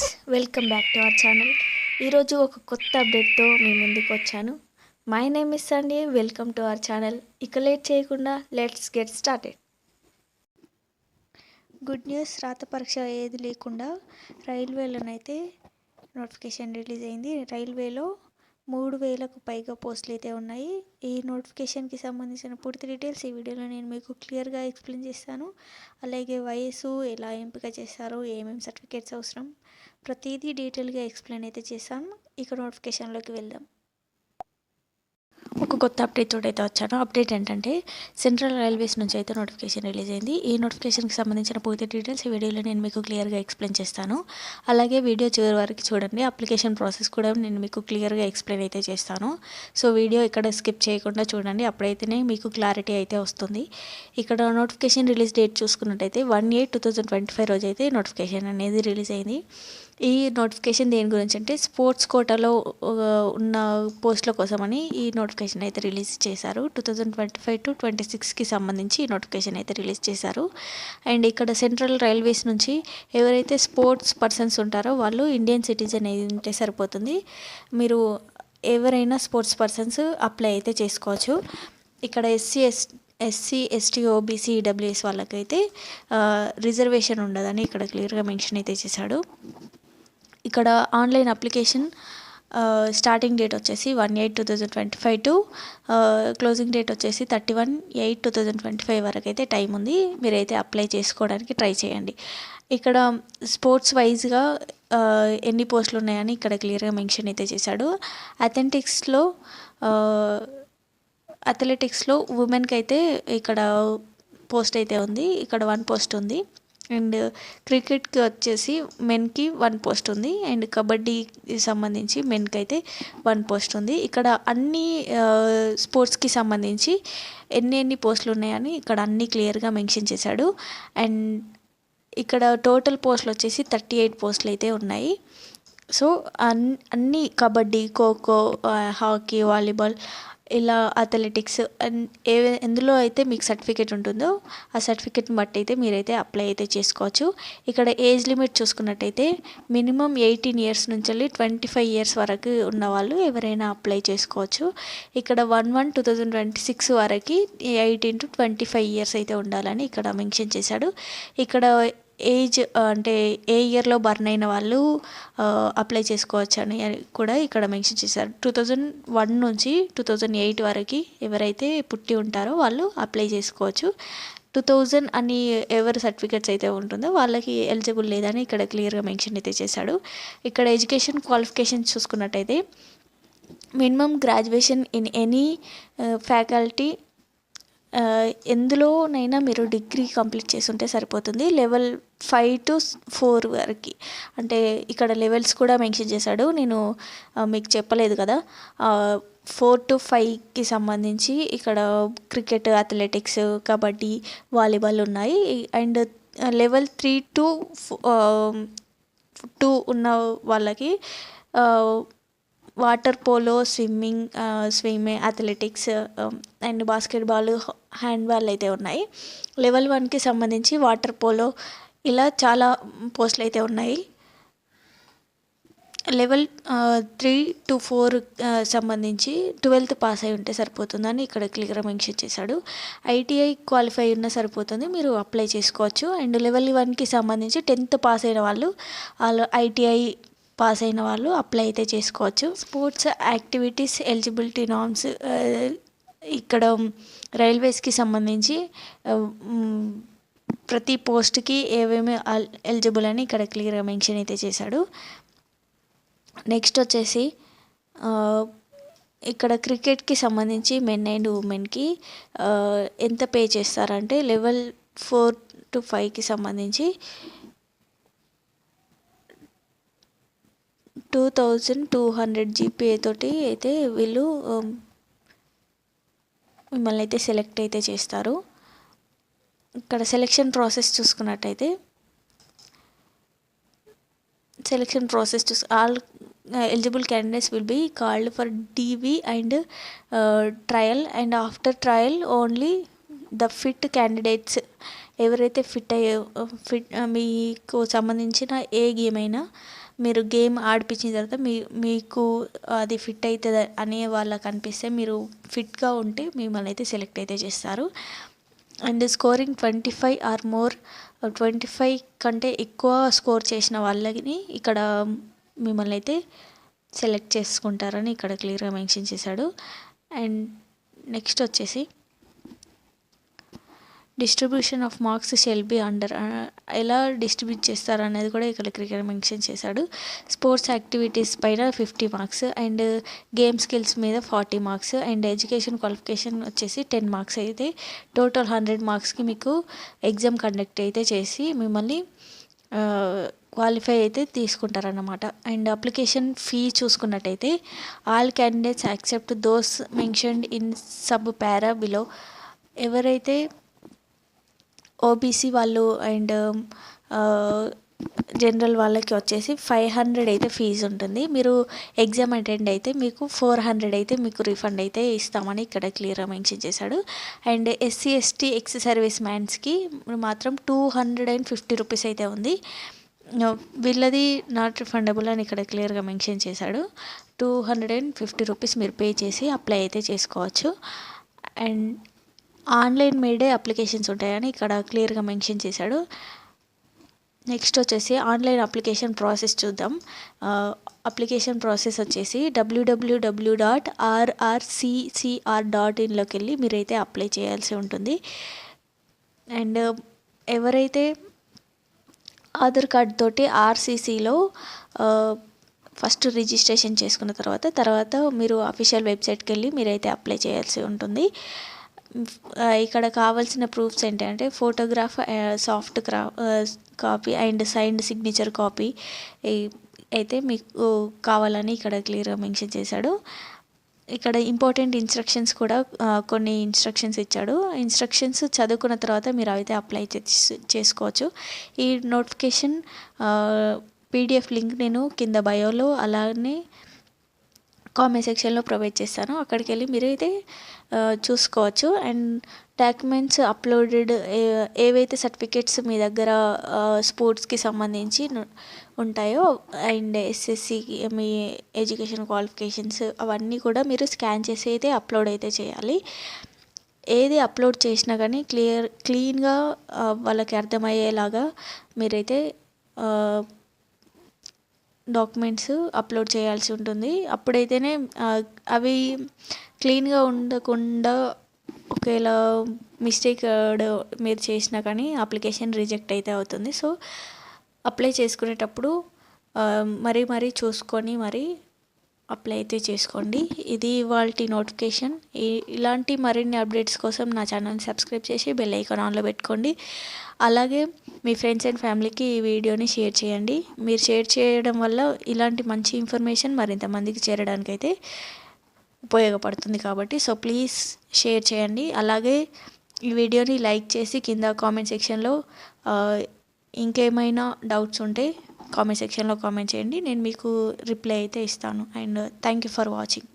Friends welcome back to our channel ఈరోజు ఒక కొత్త అప్డేట్తో మీ ముందుకు వచ్చాను. మై నేమ్ ఇస్ అండి వెల్కమ్ టు అవర్ ఛానల్ ఇక లేట్ చేయకుండా let's get started good news రాత పరీక్ష ఏది లేకుండా రైల్వేలోనైతే నోటిఫికేషన్ రిలీజ్ అయింది. రైల్వేలో మూడు వేలకు పైగా పోస్టులు అయితే ఉన్నాయి. ఈ నోటిఫికేషన్కి సంబంధించిన పూర్తి డీటెయిల్స్ ఈ వీడియోలో నేను మీకు క్లియర్గా ఎక్స్ప్లెయిన్ చేస్తాను. అలాగే వయసు ఎలా ఎంపిక చేస్తారు ఏమేమి సర్టిఫికేట్స్ అవసరం ప్రతిదీ డీటెయిల్గా ఎక్స్ప్లెయిన్ అయితే చేస్తాను ఇక నోటిఫికేషన్లోకి వెళ్దాం. ఒక కొత్త అప్డేట్ తోటి అయితే వచ్చాను. అప్డేట్ ఏంటంటే సెంట్రల్ రైల్వేస్ నుంచి అయితే నోటిఫికేషన్ రిలీజ్ అయింది. ఈ నోటిఫికేషన్కి సంబంధించిన పూర్తి డీటెయిల్స్ ఈ వీడియోలో నేను మీకు క్లియర్గా ఎక్స్ప్లెయిన్ చేస్తాను. అలాగే వీడియో చివరి వరకు చూడండి. అప్లికేషన్ ప్రాసెస్ కూడా నేను మీకు క్లియర్గా ఎక్స్ప్లెయిన్ అయితే చేస్తాను. సో వీడియో ఇక్కడ స్కిప్ చేయకుండా చూడండి. అప్పుడైతేనే మీకు క్లారిటీ అయితే వస్తుంది. ఇక్కడ నోటిఫికేషన్ రిలీజ్ డేట్ చూసుకున్నట్టయితే one eight two thousand twenty five రోజు అయితే నోటిఫికేషన్ అనేది రిలీజ్ అయింది. ఈ నోటిఫికేషన్ దేని గురించి అంటే స్పోర్ట్స్ కోటాలో ఉన్న పోస్టుల కోసమని ఈ నోటిఫికేషన్ అయితే రిలీజ్ చేశారు. Two thousand twenty five to twenty సిక్స్కి సంబంధించి ఈ నోటిఫికేషన్ అయితే రిలీజ్ చేశారు. అండ్ ఇక్కడ సెంట్రల్ రైల్వేస్ నుంచి ఎవరైతే స్పోర్ట్స్ పర్సన్స్ ఉంటారో వాళ్ళు ఇండియన్ సిటిజన్ అయి ఉంటే సరిపోతుంది. మీరు ఎవరైనా స్పోర్ట్స్ పర్సన్స్ అప్లై అయితే చేసుకోవచ్చు. ఇక్కడ SC S SC ST OBC WS వాళ్ళకైతే రిజర్వేషన్ ఉండదని ఇక్కడ క్లియర్గా మెన్షన్ అయితే చేశాడు. ఇక్కడ ఆన్లైన్ అప్లికేషన్ స్టార్టింగ్ డేట్ వచ్చేసి one eight two thousand twenty five to closing date వచ్చేసి thirty one eight two thousand twenty five వరకు అయితే టైం ఉంది. మీరైతే అప్లై చేసుకోవడానికి ట్రై చేయండి. ఇక్కడ స్పోర్ట్స్ వైజ్గా ఎన్ని పోస్టులు ఉన్నాయని ఇక్కడ క్లియర్గా మెన్షన్ అయితే చేశాడు. అథెంటిక్స్లో అథ్లెటిక్స్లో ఉమెన్కి అయితే ఇక్కడ పోస్ట్ అయితే ఉంది. ఇక్కడ వన్ పోస్ట్ ఉంది. అండ్ క్రికెట్కి వచ్చేసి మెన్కి వన్ పోస్ట్ ఉంది. అండ్ కబడ్డీకి సంబంధించి మెన్కి అయితే వన్ పోస్ట్ ఉంది. ఇక్కడ అన్ని స్పోర్ట్స్కి సంబంధించి ఎన్ని ఎన్ని పోస్టులు ఉన్నాయని ఇక్కడ అన్ని క్లియర్గా మెన్షన్ చేశాడు. అండ్ ఇక్కడ టోటల్ పోస్టులు వచ్చేసి థర్టీ ఎయిట్ పోస్టులు అయితే ఉన్నాయి. సో అన్ అన్నీ కబడ్డీ ఖోఖో హాకీ వాలీబాల్ ఇలా అథ్లెటిక్స్ ఏ ఎందులో అయితే మీకు సర్టిఫికేట్ ఉంటుందో ఆ సర్టిఫికేట్ని బట్టి అయితే మీరైతే అప్లై అయితే చేసుకోవచ్చు. ఇక్కడ ఏజ్ లిమిట్ చూసుకున్నట్టయితే మినిమం ఎయిటీన్ ఇయర్స్ నుంచి ట్వంటీ ఫైవ్ ఇయర్స్ వరకు ఉన్న వాళ్ళు ఎవరైనా అప్లై చేసుకోవచ్చు. ఇక్కడ one one two thousand twenty six వరకు eighteen to twenty five years అయితే ఉండాలని ఇక్కడ మెన్షన్ చేశాడు. ఇక్కడ ఏజ్ అంటే ఏ ఇయర్లో బర్న్ అయిన వాళ్ళు అప్లై చేసుకోవచ్చు అని కూడా ఇక్కడ మెన్షన్ చేశారు. టూ థౌజండ్ వన్ నుంచి టూ థౌజండ్ ఎయిట్ వరకు ఎవరైతే పుట్టి ఉంటారో వాళ్ళు అప్లై చేసుకోవచ్చు. టూ థౌజండ్ అని ఎవరు సర్టిఫికేట్స్ అయితే ఉంటుందో వాళ్ళకి ఎలిజిబుల్ లేదని ఇక్కడ క్లియర్గా మెన్షన్ అయితే చేశాడు. ఇక్కడ ఎడ్యుకేషన్ క్వాలిఫికేషన్ చూసుకున్నట్టయితే minimum graduation in any faculty ఎందులోనైనా మీరు డిగ్రీ కంప్లీట్ చేసి ఉంటే సరిపోతుంది. లెవెల్ ఫైవ్ టు ఫోర్ వరకు. అంటే ఇక్కడ లెవెల్స్ కూడా మెన్షన్ చేశాడు. నేను మీకు చెప్పలేదు కదా. ఫోర్ టు ఫైవ్కి సంబంధించి ఇక్కడ క్రికెట్ అథ్లెటిక్స్ కబడ్డీ వాలీబాల్ ఉన్నాయి. And level three to two ఉన్న వాళ్ళకి water polo swimming swimming athletics and basketball handball అయితే ఉన్నాయి. లెవెల్ వన్కి సంబంధించి వాటర్ పోలో ఇలా చాలా పోస్టులు అయితే ఉన్నాయి. లెవెల్ త్రీ టు ఫోర్ సంబంధించి ట్వెల్త్ పాస్ అయి ఉంటే సరిపోతుందని ఇక్కడ క్లియర్ మెన్షన్ చేశాడు. ఐటీఐ క్వాలిఫై ఉన్న సరిపోతుంది మీరు అప్లై చేసుకోవచ్చు. అండ్ లెవెల్ వన్కి సంబంధించి టెన్త్ పాస్ అయిన వాళ్ళు వాళ్ళు ఐటీఐ పాస్ అయిన వాళ్ళు అప్లై అయితే చేసుకోవచ్చు. స్పోర్ట్స్ యాక్టివిటీస్ ఎలిజిబిలిటీ నామ్స్ ఇక్కడ రైల్వేస్కి సంబంధించి ప్రతి పోస్ట్కి ఏమేమి ఎలిజిబుల్ అని ఇక్కడ క్లియర్గా మెన్షన్ అయితే చేశాడు. నెక్స్ట్ వచ్చేసి ఇక్కడ క్రికెట్కి సంబంధించి మెన్ అండ్ ఉమెన్కి ఎంత పే చేస్తారంటే లెవెల్ ఫోర్ టు ఫైవ్కి సంబంధించి two thousand two hundred GPA తోటి అయితే వీళ్ళు మిమ్మల్ని అయితే సెలెక్ట్ అయితే చేస్తారు. ఇక్కడ సెలెక్షన్ ప్రాసెస్ చూసుకున్నట్టయితే selection process choose all eligible candidates will be called for DV and trial and after trial only the fit candidates. ఎవరైతే ఫిట్ అయ్యే ఫిట్ మీకు సంబంధించిన ఏ గేమ్ అయినా మీరు గేమ్ ఆడిపించిన తర్వాత మీ మీకు అది ఫిట్ అవుతుంది అనే వాళ్ళకి అనిపిస్తే మీరు ఫిట్గా ఉంటే మిమ్మల్ని అయితే సెలెక్ట్ అయితే చేస్తారు. And scoring twenty five or more twenty five కంటే ఎక్కువ స్కోర్ చేసిన వాళ్ళని ఇక్కడ మిమ్మల్ని అయితే సెలెక్ట్ చేసుకుంటారని ఇక్కడ క్లియర్గా మెన్షన్ చేశాడు. అండ్ నెక్స్ట్ వచ్చేసి distribution of marks shall be under ఎలా డిస్ట్రిబ్యూట్ చేస్తారు అనేది కూడా ఇక్కడ క్రికెట్ మెన్షన్ చేశాడు. స్పోర్ట్స్ యాక్టివిటీస్ పైన fifty marks and game skills మీద forty marks and education qualification వచ్చేసి టెన్ మార్క్స్ అయితే టోటల్ హండ్రెడ్ మార్క్స్కి మీకు ఎగ్జామ్ కండక్ట్ అయితే చేసి మిమ్మల్ని క్వాలిఫై అయితే తీసుకుంటారన్నమాట. అండ్ అప్లికేషన్ ఫీ చూసుకున్నట్టయితే all candidates accept those mentioned in sub para below ఎవరైతే ఓబీసీ వాళ్ళు అండ్ జనరల్ వాళ్ళకి వచ్చేసి ఫైవ్ హండ్రెడ్ అయితే ఫీజు ఉంటుంది. మీరు ఎగ్జామ్ అటెండ్ అయితే మీకు ఫోర్ హండ్రెడ్ అయితే మీకు రిఫండ్ అయితే ఇస్తామని ఇక్కడ క్లియర్గా మెన్షన్ చేశాడు. And SC ST ex service మ్యాన్స్కి మాత్రం two hundred and fifty rupees అయితే ఉంది. వీళ్ళది నాట్ రిఫండబుల్ అని ఇక్కడ క్లియర్గా మెన్షన్ చేశాడు. Two hundred and fifty rupees మీరు పే చేసి అప్లై అయితే చేసుకోవచ్చు. అండ్ ఆన్లైన్ మేడే అప్లికేషన్స్ ఉంటాయని ఇక్కడ క్లియర్గా మెన్షన్ చేశాడు. నెక్స్ట్ వచ్చేసి ఆన్లైన్ అప్లికేషన్ ప్రాసెస్ చూద్దాం. అప్లికేషన్ ప్రాసెస్ వచ్చేసి డబ్ల్యూడబ్ల్యూడబ్ల్యూ డాట్ ఆర్ఆర్సిసిఆర్ డాట్ ఇన్లోకి వెళ్ళి మీరైతే అప్లై చేయాల్సి ఉంటుంది. అండ్ ఎవరైతే ఆధార్ కార్డ్ తోటి ఆర్సీసీలో ఫస్ట్ రిజిస్ట్రేషన్ చేసుకున్న తర్వాత తర్వాత మీరు అఫీషియల్ వెబ్సైట్కి వెళ్ళి మీరైతే అప్లై చేయాల్సి ఉంటుంది. ఇక్కడ కావాల్సిన ప్రూఫ్స్ ఏంటంటే photograph soft క్రా copy and signed signature copy అయితే మీకు కావాలని ఇక్కడ క్లియర్గా మెన్షన్ చేశాడు. ఇక్కడ ఇంపార్టెంట్ ఇన్స్ట్రక్షన్స్ కూడా కొన్ని ఇన్స్ట్రక్షన్స్ ఇచ్చాడు. ఇన్స్ట్రక్షన్స్ చదువుకున్న తర్వాత మీరు అయితే అప్లై చేసుకోవచ్చు. ఈ నోటిఫికేషన్ పీడిఎఫ్ లింక్ నేను కింద బయోలో అలానే కామెంట్ సెక్షన్లో ప్రొవైడ్ చేస్తాను. అక్కడికి వెళ్ళి మీరు అయితే చూసుకోవచ్చు అండ్ డాక్యుమెంట్స్ అప్లోడెడ్ ఏవైతే సర్టిఫికేట్స్ మీ దగ్గర స్పోర్ట్స్కి సంబంధించి ఉంటాయో అండ్ ఎస్ఎస్సి మీ ఎడ్యుకేషన్ క్వాలిఫికేషన్స్ అవన్నీ కూడా మీరు స్కాన్ చేసి అయితే అప్లోడ్ అయితే చేయాలి. ఏది అప్లోడ్ చేసినా కానీ క్లియర్ క్లీన్గా వాళ్ళకి అర్థమయ్యేలాగా మీరైతే డాక్యుమెంట్స్ అప్లోడ్ చేయాల్సి ఉంటుంది. అప్పుడైతేనే అవి క్లీన్గా ఉండకుండా ఒకవేళ మిస్టేక్ మీరు చేసినా కానీ అప్లికేషన్ రిజెక్ట్ అయితే అవుతుంది. సో అప్లై చేసుకునేటప్పుడు మరీ మరీ చూసుకొని మరి అప్లై అయితే చేసుకోండి. ఇది వాళ్ళ నోటిఫికేషన్. ఇలాంటి మరిన్ని అప్డేట్స్ కోసం నా ఛానల్ని సబ్స్క్రైబ్ చేసి బెల్ ఐకాన్ ఆన్లో పెట్టుకోండి. అలాగే మీ ఫ్రెండ్స్ అండ్ ఫ్యామిలీకి ఈ వీడియోని షేర్ చేయండి. మీరు షేర్ చేయడం వల్ల ఇలాంటి మంచి ఇన్ఫర్మేషన్ మరింత మందికి చేరడానికైతే ఉపయోగపడుతుంది కాబట్టి సో ప్లీజ్ షేర్ చేయండి. అలాగే ఈ వీడియోని లైక్ చేసి కింద కామెంట్ సెక్షన్లో ఇంకేమైనా డౌట్స్ ఉంటే కామెంట్ సెక్షన్లో కామెంట్ చేయండి. నేను మీకు రిప్లై అయితే ఇస్తాను. And thank you for watching